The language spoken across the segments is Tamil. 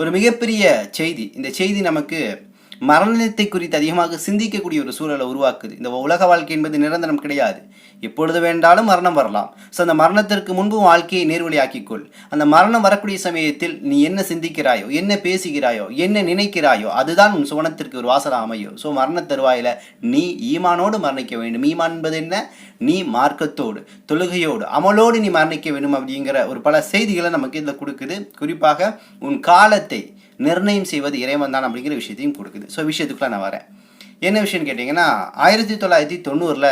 ஒரு மிகப்பெரிய செய்தி. இந்த செய்தி நமக்கு மரணத்தை குறித்து அதிகமாக சிந்திக்கக்கூடிய ஒரு சூழலை உருவாக்குது. இந்த உலக வாழ்க்கை என்பது நிரந்தரம் கிடையாது. எப்பொழுது வேண்டாலும் மரணம் வரலாம். ஸோ அந்த மரணத்திற்கு முன்பு வாழ்க்கையை நேர்வழியாக்கிக்கொள். அந்த மரணம் வரக்கூடிய சமயத்தில் நீ என்ன சிந்திக்கிறாயோ என்ன பேசுகிறாயோ என்ன நினைக்கிறாயோ அதுதான் உன் சுவனத்திற்கு ஒரு வாசலாக அமையும். ஸோ மரண தருவாயில் நீ ஈமானோடு மரணிக்க வேண்டும். ஈமான் என்பது என்ன? நீ மார்க்கத்தோடு தொழுகையோடு அமலோடு நீ மரணிக்க வேண்டும் அப்படிங்கிற ஒரு பல செய்திகளை நமக்கு இதில் கொடுக்குது. குறிப்பாக உன் காலத்தை நிர்ணயம் செய்வது இறைவன் தான் அப்படிங்கிற விஷயத்தையும் கொடுக்குது. ஸோ விஷயத்துக்குள்ள நான் வரேன். என்ன விஷயம்னு கேட்டிங்கன்னா ஆயிரத்தி தொள்ளாயிரத்தி தொண்ணூறில்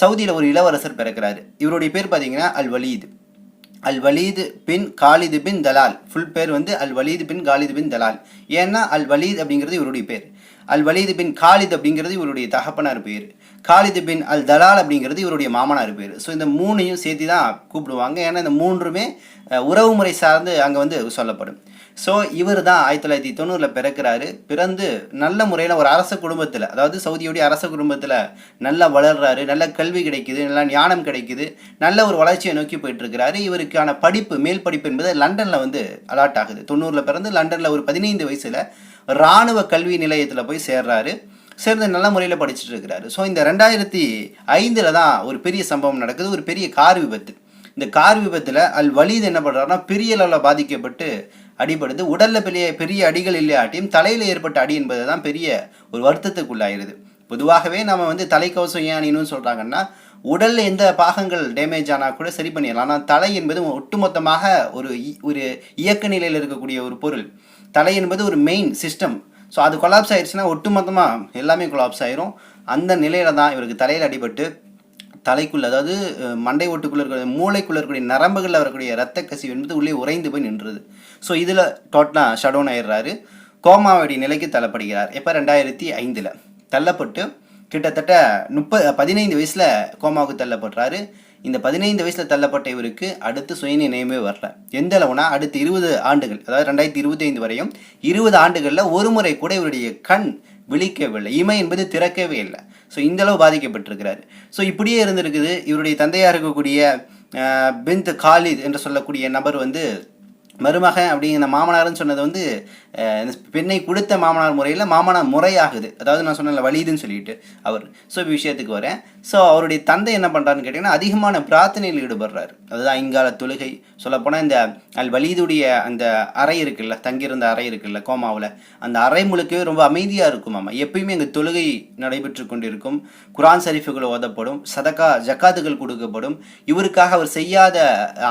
சவுதியில் ஒரு இளவரசர் பிறக்கிறாரு. இவருடைய பேர் பார்த்தீங்கன்னா அல் வலீது அல் வலீது பின் காலிது பின் தலால். ஃபுல் பேர் வந்து அல் வலீது பின் காலிது பின் தலால். ஏன்னா அல் வலீத் அப்படிங்கிறது இவருடைய பேர். அல் வலீது பின் காலித் அப்படிங்கிறது இவருடைய தகப்பனார் பேர். காலிது பின் அல் தலால் அப்படிங்கிறது இவருடைய மாமனார் பேர். ஸோ இந்த மூணையும் சேர்த்து தான் கூப்பிடுவாங்க. ஏன்னா இந்த மூன்றுமே உறவுமுறை சார்ந்து அங்கே வந்து சொல்லப்படும். ஸோ இவர் தான் ஆயிரத்தி தொள்ளாயிரத்தி தொண்ணூறில் பிறக்கிறாரு. பிறந்து நல்ல முறையில் ஒரு அரச குடும்பத்தில் அதாவது சவுதியுடைய அரச குடும்பத்தில் நல்லா வளர்றாரு நல்ல கல்வி கிடைக்குது நல்ல ஞானம் கிடைக்குது நல்ல ஒரு வளர்ச்சியை நோக்கி போயிட்டுருக்கிறாரு. இவருக்கான படிப்பு மேல் படிப்பு என்பது லண்டனில் வந்து அலாட் ஆகுது. தொண்ணூறில் பிறந்து லண்டனில் ஒரு பதினைந்து வயசில் இராணுவ கல்வி நிலையத்தில் போய் சேர்றாரு. சேர்ந்து நல்ல முறையில் படிச்சுட்டு இருக்கிறாரு ஸோ இந்த ரெண்டாயிரத்தி ஐந்தில் தான் ஒரு பெரிய சம்பவம் நடக்குது. ஒரு பெரிய கார் விபத்து. இந்த கார் விபத்தில் அல் வலீத் என்ன பண்ணுறாருன்னா பெரிய அளவில் பாதிக்கப்பட்டு அடிபடுது. உடலில் பெரிய பெரிய அடிகள் இல்லையாட்டியும் தலையில் ஏற்பட்ட அடி என்பது தான் பெரிய ஒரு வருத்தத்துக்குள்ளாயிருது. பொதுவாகவே நம்ம வந்து தலைக்கவசம் ஏன் அணியணும்னு சொல்கிறாங்கன்னா உடலில் எந்த பாகங்கள் டேமேஜ் ஆனால் கூட சரி பண்ணிடலாம். ஆனால் தலை என்பது ஒட்டுமொத்தமாக ஒரு இ- ஒரு இயக்க நிலையில் இருக்கக்கூடிய ஒரு பொருள். தலை என்பது ஒரு மெயின் சிஸ்டம் ஸோ அது கொலாப்ஸ் ஆயிடுச்சுன்னா ஒட்டுமொத்தமாக எல்லாமே கொலாப்ஸ் ஆயிரும். அந்த நிலையில தான் இவருக்கு தலையில் அடிபட்டு தலைக்குள்ள அதாவது மண்டை ஓட்டுக்குள்ள இருக்கிற மூளைக்குள்ள இருக்கக்கூடிய நரம்புகளில் வரக்கூடிய ரத்த கசிவு என்பது உள்ளே உறைந்து போய் நின்றுது. ஸோ இதில் டோட்டலாக ஷடோன் ஆயிடுறாரு. கோமாவடி நிலைக்கு தள்ளப்படுகிறார். எப்போ? ரெண்டாயிரத்தி ஐந்தில். தள்ளப்பட்டு கிட்டத்தட்ட முப்ப பதினைந்து வயசில் கோமாவுக்கு தள்ளப்படுறாரு. இந்த பதினைந்து வயசில் தள்ளப்பட்ட இவருக்கு அடுத்து சுயநினைவே வரல. எந்த அளவுனா அடுத்து இருபது ஆண்டுகள் அதாவது ரெண்டாயிரத்தி இருபத்தி ஐந்து வரையும் இருபது ஆண்டுகளில் ஒரு முறை கூட இவருடைய கண் விழிக்கவில்லை. இமை என்பது திறக்கவே இல்லை. ஸோ இந்தளவு பாதிக்கப்பட்டிருக்கிறாரு. ஸோ இப்படியே இருந்திருக்குது. இவருடைய தந்தையாக இருக்கக்கூடிய பிந்த் காலித் என்று சொல்லக்கூடிய நபர் வந்து மருமகன் அப்படிங்கிற மாமனார்னு சொன்னது வந்து இந்த பெண்ணை கொடுத்த மாமனார் முறையில் மாமனார் முறையாகுது. அதாவது நான் சொன்ன வலிதுன்னு சொல்லிட்டு அவர். ஸோ விஷயத்துக்கு வரேன். ஸோ அவருடைய தந்தை என்ன பண்ணுறாருன்னு கேட்டிங்கன்னா அதிகமான பிரார்த்தனையில் ஈடுபடுறாரு. அதுதான் ஐங்கால தொழுகை. சொல்லப்போனால் இந்த அல் வலீதுடைய அந்த அறை இருக்குல்ல தங்கியிருந்த அறை இருக்குல்ல கோமாவில் அந்த அறை முழுக்கவே ரொம்ப அமைதியாக இருக்கும் ஆமாம் எப்பயுமே அங்கே தொழுகை நடைபெற்று கொண்டிருக்கும். குரான் சரிஃபுகள் ஓதப்படும். சதக்கா ஜக்காத்துகள் கொடுக்கப்படும். இவருக்காக அவர் செய்யாத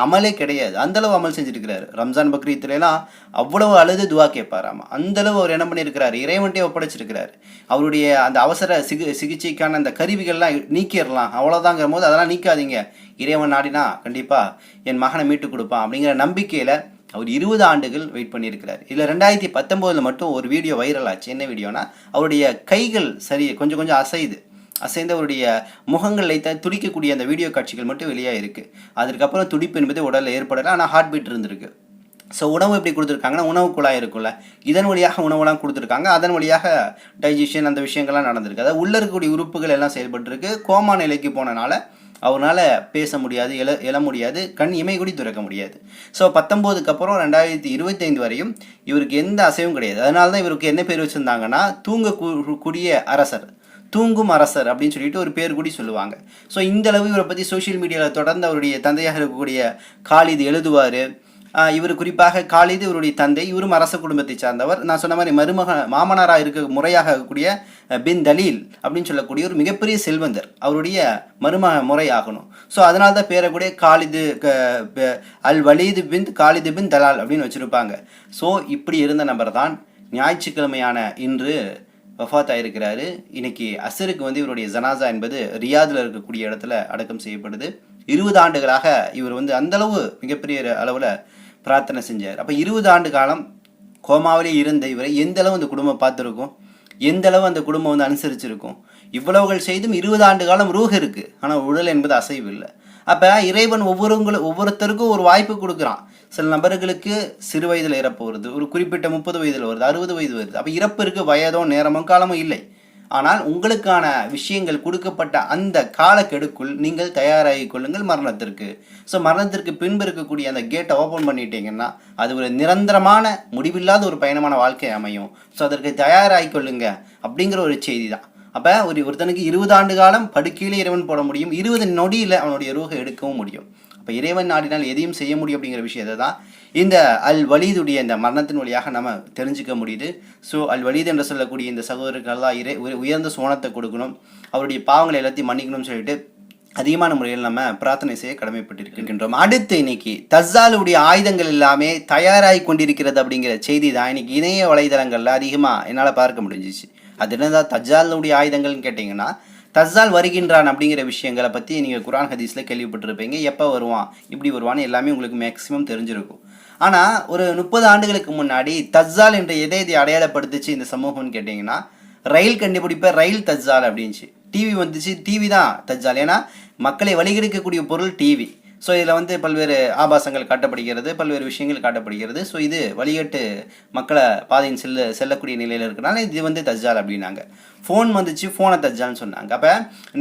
அமலே கிடையாது. அந்தளவு அமல் செஞ்சிருக்கிறாரு. ரம்ஜான் பக்ரீத்துலலாம் அவ்வளவு அழுது துவா கேட்பாராம். அந்த அளவு அவர் என்ன பண்ணியிருக்கிறாரு? இறைவன்ட்டே ஒப்படைச்சிருக்கிறார். அவருடைய அந்த அவசர சிகி சிகிச்சைக்கான அந்த கருவிகள்லாம் நீக்கிடலாம். அவ்வளோதாங்கிற போது அதெல்லாம் நீக்காதீங்க. இறைவன் நாடினா கண்டிப்பாக என் மகனை மீட்டு கொடுப்பான் அப்படிங்கிற நம்பிக்கையில் அவர் இருபது ஆண்டுகள் வெயிட் பண்ணியிருக்கிறார். இதில் ரெண்டாயிரத்தி பத்தொம்போதில் மட்டும் ஒரு வீடியோ வைரல் ஆச்சு. என்ன வீடியோனா அவருடைய கைகள் சரி கொஞ்சம் கொஞ்சம் அசையுது. அசைந்து அவருடைய முகங்கள் லைட்டாக துடிக்கக்கூடிய அந்த வீடியோ காட்சிகள் மட்டும் வெளியாக இருக்குது அதற்கப்புறம் துடிப்பு என்பது உடலில் ஏற்படலை. ஆனால் ஹார்ட் பீட் இருந்திருக்கு. ஸோ உணவு எப்படி கொடுத்துருக்காங்கன்னா உணவு குழாய் இருக்குல்ல இதன் வழியாக உணவுலாம் கொடுத்துருக்காங்க. அதன் வழியாக டைஜஷன் அந்த விஷயங்கள்லாம் நடந்திருக்கு. அதாவது உள்ளே இருக்கக்கூடிய உறுப்புகள் எல்லாம் செயல்பட்டுருக்கு. கோமா நிலைக்கு போனனால அவரால் பேச முடியாது எழ எழ முடியாது கண் இமை கூடி திறக்க முடியாது. ஸோ பத்தொம்போதுக்கு அப்புறம் ரெண்டாயிரத்தி இருபத்தைந்து வரையும் இவருக்கு எந்த அசைவும் கிடையாது. அதனால தான் இவருக்கு என்ன பேர் வச்சுருந்தாங்கன்னா தூங்க கூடிய அரசர். தூங்கும் அரசர் அப்படின்னு சொல்லிட்டு ஒரு பேர் கூடி சொல்லுவாங்க. ஸோ இந்த அளவு இவரை பற்றி சோஷியல் மீடியாவில் தொடர்ந்து அவருடைய தந்தையாக இருக்கக்கூடிய காலிது எழுதுவார். இவர் குறிப்பாக காலிது இவருடைய தந்தை இவரும் அரச குடும்பத்தை சார்ந்தவர். நான் சொன்ன மாதிரி மருமக மாமனாராக இருக்க முறையாக இருக்கக்கூடிய பின் தலீல் அப்படின்னு சொல்லக்கூடிய ஒரு மிகப்பெரிய செல்வந்தர். அவருடைய மருமக முறை ஆகணும். ஸோ அதனால தான் பேரக்கூடிய காலிது க- அல் வலீது பின் காலிது பின் தலால் அப்படின்னு வச்சுருப்பாங்க. ஸோ இப்படி இருந்த நபர் தான் ஞாயிற்றுக்கிழமையான இன்று வஃத் ஆயிருக்கிறாரு இன்னைக்கு அசருக்கு வந்து இவருடைய ஜனாசா என்பது ரியாதில் இருக்கக்கூடிய இடத்துல அடக்கம் செய்யப்படுது. இருபது ஆண்டுகளாக இவர் வந்து அந்த அளவு மிகப்பெரிய அளவில் பிரார்த்தனை செஞ்சார். அப்போ இருபது ஆண்டு காலம் கோமாவிலே இருந்த இவரை எந்த அளவு அந்த குடும்பம் பார்த்துருக்கும்? எந்த அளவு அந்த குடும்பம் வந்து அனுசரிச்சிருக்கும்? இவ்வளவுகள் செய்தும் இருபது ஆண்டு காலம் ரூஹ் இருக்குது ஆனால் உடல் என்பது அசைவு இல்லை. அப்போ இறைவன் ஒவ்வொருங்களும் ஒவ்வொருத்தருக்கும் ஒரு வாய்ப்பு கொடுக்குறான். சில நபர்களுக்கு சிறு வயதில் இறப்பு வருது. ஒரு குறிப்பிட்ட முப்பது வயதில் வருது அறுபது வயது வருது. அப்போ இறப்பிற்கு வயதோ நேரமும் காலமும் இல்லை. ஆனால் உங்களுக்கான விஷயங்கள் கொடுக்கப்பட்ட அந்த காலக்கெடுக்குள் நீங்கள் தயாராகி கொள்ளுங்கள் மரணத்திற்கு. ஸோ மரணத்திற்கு பின்பு இருக்கக்கூடிய அந்த கேட்டை ஓப்பன் பண்ணிட்டீங்கன்னா அது ஒரு நிரந்தரமான முடிவில்லாத ஒரு பயணமான வாழ்க்கை அமையும். ஸோ அதற்கு தயாராகி கொள்ளுங்க அப்படிங்கிற ஒரு செய்தி தான் அப்போ ஒரு ஒருத்தனுக்கு இருபது ஆண்டு காலம் படுக்கையிலே இறைவன் போட முடியும். இருபது நொடியில் அவனுடைய ரூகை எடுக்கவும் முடியும். இப்போ இறைவன் நாடினால் எதையும் செய்ய முடியும் அப்படிங்கிற விஷயத்தை தான் இந்த அல் வலீதுடைய இந்த மரணத்தின் வழியாக நம்ம தெரிஞ்சுக்க முடியுது. ஸோ அல் வலீது என்று சொல்லக்கூடிய இந்த சகோதரர்கள்லாம் இறை உயர்ந்த சோனத்தை கொடுக்கணும். அவருடைய பாவங்களை எல்லாத்தையும் மன்னிக்கணும்னு சொல்லிட்டு அதிகமான முறையில் நம்ம பிரார்த்தனை செய்ய கடமைப்பட்டிருக்கின்றோம். அடுத்து இன்னைக்கு தஸ்ஸாலுடைய ஆயுதங்கள் எல்லாமே தயாராகி கொண்டிருக்கிறது அப்படிங்கிற செய்தி தான். இன்னைக்கு இணைய வலைதளங்களில் அதிகமாக என்னால் பார்க்க முடிஞ்சிச்சு. அது என்னதான் தஜ்ஜாலுடைய ஆயுதங்கள்னு கேட்டிங்கன்னா தஸ்ஸால் வருகின்றான் அப்படிங்கிற விஷயங்களை பற்றி நீங்கள் குரான் ஹதீஸில் கேள்விப்பட்டிருப்பீங்க. எப்போ வருவான்? இப்படி வருவான்னு எல்லாமே உங்களுக்கு மேக்ஸிமம் தெரிஞ்சிருக்கும். ஆனால் ஒரு முப்பது ஆண்டுகளுக்கு முன்னாடி தஸ்ஸால் என்ற எதை எதை அடையாளப்படுத்துச்சு இந்த சமூகம்னு கேட்டிங்கன்னா ரயில் கண்டுபிடிப்ப ரயில் தஜ்ஜால் அப்படின்ச்சு டிவி வந்துச்சு டிவி தான் தஜ்ஜால் ஏன்னா மக்களை வழிகெடுக்கக்கூடிய பொருள் டிவி ஸோ இதில் வந்து பல்வேறு ஆபாசங்கள் காட்டப்படுகிறது பல்வேறு விஷயங்கள் காட்டப்படுகிறது. ஸோ இது வழிகட்டு மக்களை பாதையின் செல்ல செல்லக்கூடிய நிலையில் இருக்கிறனால இது வந்து தஜ்ஜால் அப்படின்னாங்க. ஃபோன் வந்துச்சு ஃபோனை தஜ்ஜால்னு சொன்னாங்க. அப்போ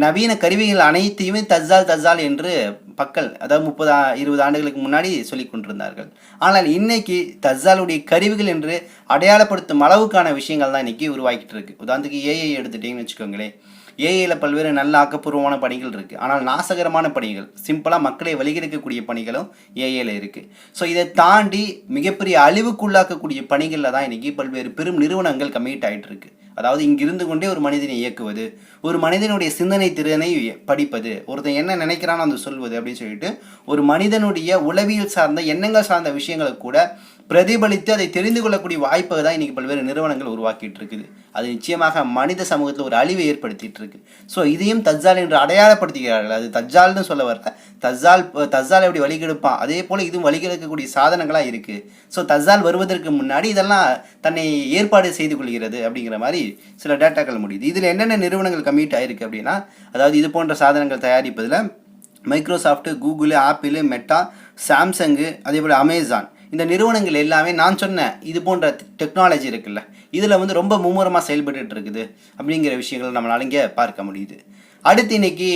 நவீன கருவிகள் அனைத்தையுமே தஜ்ஜால் தஜ்ஜால் என்று பக்கல் அதாவது முப்பது இருபது ஆண்டுகளுக்கு முன்னாடி சொல்லி கொண்டிருந்தார்கள். ஆனால் இன்னைக்கு தஜ்ஜாலுடைய கருவிகள் என்று அடையாளப்படுத்தும் அளவுக்கான விஷயங்கள் தான் இன்னைக்கு உருவாக்கிட்டு இருக்கு. உதாரணத்துக்கு ஏஐ எடுத்துட்டீங்கன்னு வச்சுக்கோங்களேன். ஏஐயில் பல்வேறு நல்ல ஆக்கப்பூர்வமான பணிகள் இருக்குது ஆனால் நாசகரமான பணிகள் சிம்பிளாக மக்களை வழிகெடுக்கக்கூடிய பணிகளும் ஏஐயில் இருக்குது ஸோ இதை தாண்டி மிகப்பெரிய அழிவுக்குள்ளாக்கக்கூடிய பணிகளில் தான் இன்றைக்கி பல்வேறு பெரும் நிறுவனங்கள் கம்மிட் ஆகிட்டு இருக்கு. அதாவது இங்கிருந்து கொண்டே ஒரு மனிதனை இயக்குவது ஒரு மனிதனுடைய சிந்தனை திறனை படிப்பது ஒருத்தன் என்ன நினைக்கிறானோ அந்த சொல்வது அப்படின்னு சொல்லிட்டு ஒரு மனிதனுடைய உளவியல் சார்ந்த எண்ணங்கள் சார்ந்த விஷயங்களை கூட பிரதிபலித்து அதை தெரிந்து கொள்ளக்கூடிய வாய்ப்பை தான் இன்றைக்கி பல்வேறு நிறுவனங்கள் உருவாக்கிட்டு இருக்குது அது நிச்சயமாக மனித சமூகத்தில் ஒரு அழிவை ஏற்படுத்திட்டு இருக்கு ஸோ இதையும் தஜ்ஜால் என்று அடையாளப்படுத்துகிறார்கள். அது தஜ்ஜால்னு சொல்ல வரல. தஜ்ஜால் தஜ்ஜால் எப்படி வழிகெடுப்பான்? அதே போல் இதுவும் வழிகெடுக்கக்கூடிய சாதனங்களாக இருக்குது ஸோ தஜ்ஜால் வருவதற்கு முன்னாடி இதெல்லாம் தன்னை ஏற்பாடு செய்து கொள்கிறது அப்படிங்கிற மாதிரி சில டேட்டாக்கள் முடியுது. இதில் என்னென்ன நிறுவனங்கள் கம்மிட் ஆயிருக்கு அப்படின்னா அதாவது இது போன்ற சாதனங்கள் தயாரிப்பதில் Microsoft Google Apple Meta Samsung அதே போல் அமேசான் இந்த நிறுவனங்கள் எல்லாமே நான் சொன்ன இது போன்ற டெக்னாலஜி இருக்குல்ல இதில் வந்து ரொம்ப மும்முரமாக செயல்பட்டு இருக்குது அப்படிங்கிற விஷயங்களை நம்மளால இங்கே பார்க்க முடியுது. அடுத்து இன்னைக்கு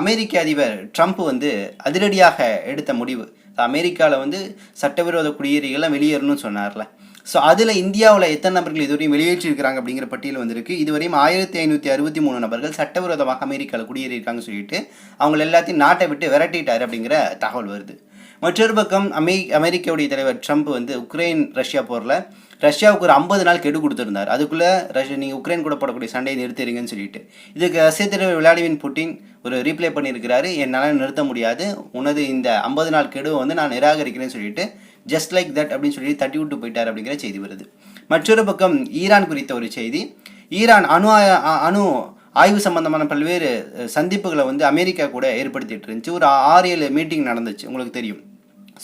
அமெரிக்க அதிபர் ட்ரம்ப் வந்து அதிரடியாக எடுத்த முடிவு. அமெரிக்காவில் வந்து சட்டவிரோத குடியேறிகள்லாம் வெளியேறணும்னு சொன்னார்ல. ஸோ அதில் இந்தியாவில் எத்தனை நபர்கள் இதுவரையும் வெளியேற்றிருக்கிறாங்க அப்படிங்கிற பட்டியல் வந்திருக்கு. இதுவரையும் ஆயிரத்தி ஐநூற்றி அறுபத்தி மூணு நபர்கள் சட்டவிரோதமாக அமெரிக்காவில் குடியேறியிருக்காங்கன்னு சொல்லிட்டு அவங்க எல்லாத்தையும் நாட்டை விட்டு விரட்டிட்டார் அப்படிங்கிற தகவல் வருது. மற்றொரு பக்கம் அமெ அமெரிக்காவுடைய தலைவர் ட்ரம்ப் வந்து உக்ரைன் ரஷ்யா போரில் ரஷ்யாவுக்கு ஒரு ஐம்பது நாள் கெடு கொடுத்துருந்தார். அதுக்குள்ளே ரஷ்யா நீங்கள் உக்ரைன் கூட போடக்கூடிய சண்டையை நிறுத்திடுங்கன்னு சொல்லிட்டு. இதுக்கு ரஷ்ய தலைவர் விளாடிமிர் புட்டின் ஒரு ரீப்ளை பண்ணியிருக்கிறாரு. என்னால் நிறுத்த முடியாது. உனது இந்த ஐம்பது நாள் கெடுவை வந்து நான் நிராகரிக்கிறேன்னு சொல்லிட்டு ஜஸ்ட் லைக் தட் அப்படின்னு சொல்லி தட்டி விட்டு போயிட்டார் அப்படிங்கிற செய்தி வருது. மற்றொரு பக்கம் ஈரான் குறித்த ஒரு செய்தி. ஈரான் அணு ஆ- அணு ஆய்வு சம்பந்தமான பல்வேறு சந்திப்புகளை வந்து அமெரிக்கா கூட ஏற்படுத்திட்டு இருந்துச்சு. ஒரு ஆறு ஏழு மீட்டிங் நடந்துச்சு. உங்களுக்கு தெரியும்.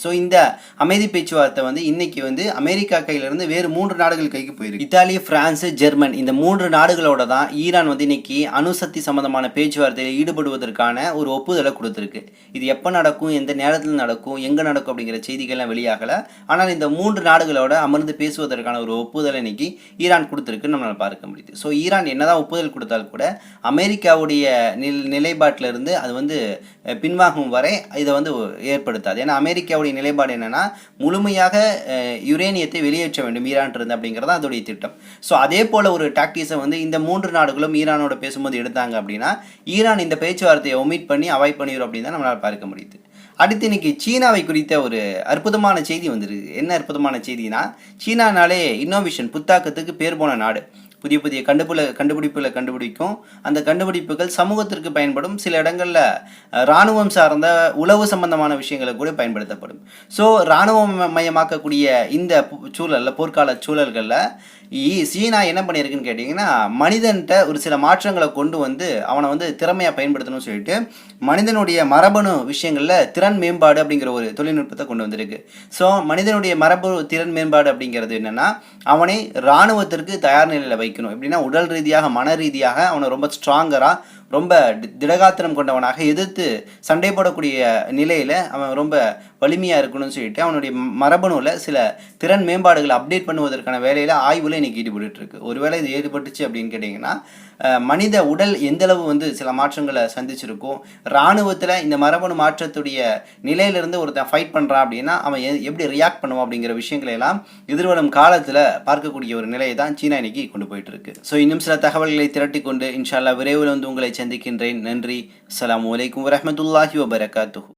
ஸோ இந்த அமைதி பேச்சுவார்த்தை வந்து இன்னைக்கு வந்து அமெரிக்கா கையிலிருந்து வேறு மூன்று நாடுகள் கைக்கு போயிருக்கு. இத்தாலி பிரான்ஸ் ஜெர்மன் இந்த மூன்று நாடுகளோட தான் ஈரான் வந்து இன்னைக்கு அணுசக்தி சம்பந்தமான பேச்சுவார்த்தையில் ஈடுபடுவதற்கான ஒரு ஒப்புதலை கொடுத்துருக்கு. இது எப்போ நடக்கும் எந்த நேரத்தில் நடக்கும் எங்கே நடக்கும் அப்படிங்கிற செய்திகள்லாம் வெளியாகலை. ஆனால் இந்த மூன்று நாடுகளோட அமர்ந்து பேசுவதற்கான ஒரு ஒப்புதலை இன்னைக்கு ஈரான் கொடுத்துருக்குன்னு நம்மளால் பார்க்க முடியுது. ஸோ ஈரான் என்னதான் ஒப்புதல் கொடுத்தால் கூட அமெரிக்காவுடைய நில் நிலைப்பாட்டிலிருந்து அது வந்து பின்வாங்கும் வரை இதை வந்து ஏற்படுத்தாது. ஏன்னா அமெரிக்காவுடைய நிலைப்பாடு என்னன்னா முழுமையாக யுரேனியத்தை வெளியேற்ற வேண்டும் ஈரான் இருந்து அப்படிங்கிறது அதோடைய திட்டம். ஸோ அதே போல ஒரு டாக்டிஸை வந்து இந்த மூன்று நாடுகளும் ஈரானோட பேசும்போது எடுத்தாங்க அப்படின்னா ஈரான் இந்த பேச்சுவார்த்தையை ஒமிட் பண்ணி அவாய்ட் பண்ணிடும் அப்படின்னு தான் நம்மளால் பார்க்க முடியுது. அடுத்து இன்னைக்கு சீனாவை குறித்த ஒரு அற்புதமான செய்தி வந்துருக்கு. என்ன அற்புதமான செய்தினா சீனானாலே இன்னோவேஷன் புத்தாக்கத்துக்கு பேர் போன நாடு. புதிய புதிய கண்டுபிடி கண்டுபிடிப்புகளை கண்டுபிடிக்கும். அந்த கண்டுபிடிப்புகள் சமூகத்திற்கு பயன்படும். சில இடங்களில் இராணுவம் சார்ந்த உளவு சம்பந்தமான விஷயங்களை கூட பயன்படுத்தப்படும். ஸோ இராணுவம் மயமாக்கக்கூடிய இந்த சூழலில் போர்க்கால சூழல்களில் சீனா என்ன பண்ணியிருக்குன்னு கேட்டிங்கன்னா மனிதன்கிட்ட ஒரு சில மாற்றங்களை கொண்டு வந்து அவனை வந்து திறமையாக பயன்படுத்தணும்னு சொல்லிட்டு மனிதனுடைய மரபணு விஷயங்களில் திறன் மேம்பாடு அப்படிங்கிற ஒரு தொழில்நுட்பத்தை கொண்டு வந்திருக்கு. ஸோ மனிதனுடைய மரபு திறன் மேம்பாடு அப்படிங்கிறது என்னென்னா அவனை இராணுவத்திற்கு தயார் நிலையில் வைக்கணும். எப்படின்னா உடல் ரீதியாக மன ரீதியாக அவனை ரொம்ப ஸ்ட்ராங்கராக ரொம்ப திடகாத்திரம் கொண்டவனாக எதிர்த்து சண்டை போடக்கூடிய நிலையில் அவன் ரொம்ப வலிமையாக இருக்கணும்னு சொல்லிட்டு அவனுடைய மரபணுவில் சில திறன் மேம்பாடுகளை அப்டேட் பண்ணுவதற்கான வேலையில் ஆய்வில் இன்றைக்கி ஈடுபட்டுருக்கு ஒருவேளை இது ஈடுபட்டுச்சு அப்படின்னு கேட்டிங்கன்னா மனித உடல் எந்தளவு வந்து சில மாற்றங்களை சந்திச்சிருக்கும் இராணுவத்தில் இந்த மரபணு மாற்றத்துடைய நிலையிலிருந்து ஒருத்தன் ஃபைட் பண்ணுறான் அப்படின்னா அவன் எ- எப்படி ரியாக்ட் பண்ணுவான் அப்படிங்கிற விஷயங்களை எல்லாம் எதிர்வரும் காலத்தில் பார்க்கக்கூடிய ஒரு நிலையை தான் சீனா இன்னைக்கு கொண்டு போயிட்டு இருக்கு ஸோ இன்னும் சில தகவல்களை திரட்டி கொண்டு இன்ஷால்லா விரைவில் வந்து உங்களை சந்திக்கின்றேன். நன்றி. அலாம் வலைக்கம் வரமத்துல்லாஹி வபரகாத்து